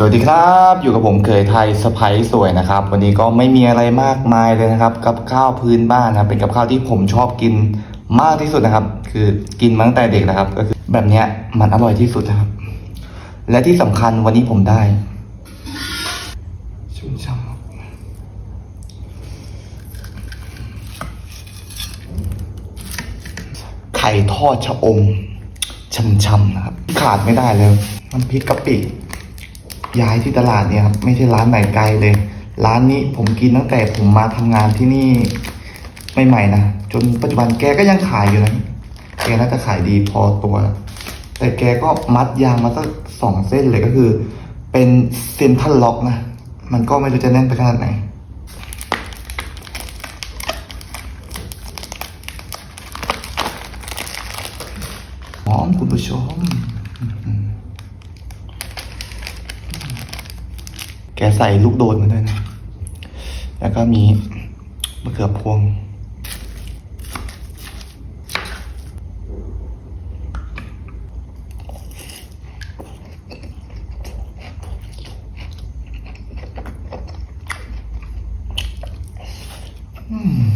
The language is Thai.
สวัสดีครับ อยู่กับผมเคยไทยสไปซ์สวยนะครับ วันนี้ก็ไม่มีอะไรมากมายเลยนะครับ กับข้าวพื้นบ้านนะเป็นกับข้าวที่ผมชอบกินมากที่สุดนะครับ คือกินมาตั้งแต่เด็กนะครับ ก็คือแบบเนี้ยมันอร่อยที่สุดนะครับ และที่สำคัญวันนี้ผมได้ชุ่มฉ่ำไข่ทอดชะอมช่ำๆนะครับ ขาดไม่ได้เลยน้ำพริกกะปิ ย้ายที่ตลาดเนี่ยครับไม่ใช่ร้านไหนไกลเลย ร้านนี้ผมกินตั้งแต่ผมมาทำงานที่นี่ใหม่ๆนะจนปัจจุบันแกก็ยังขายอยู่นะแกน่าจะขายดีพอตัว แต่แกก็มัดยางมาสักสองเส้นเลยก็คือ เป็นเซนทรัลล็อกนะมันก็ไม่รู้จะแน่นไปขนาดไหนหอมคุณผู้ชม แกใส่ลูกโดดมาด้วยนะ แล้วก็มีมะเขือพวง อืม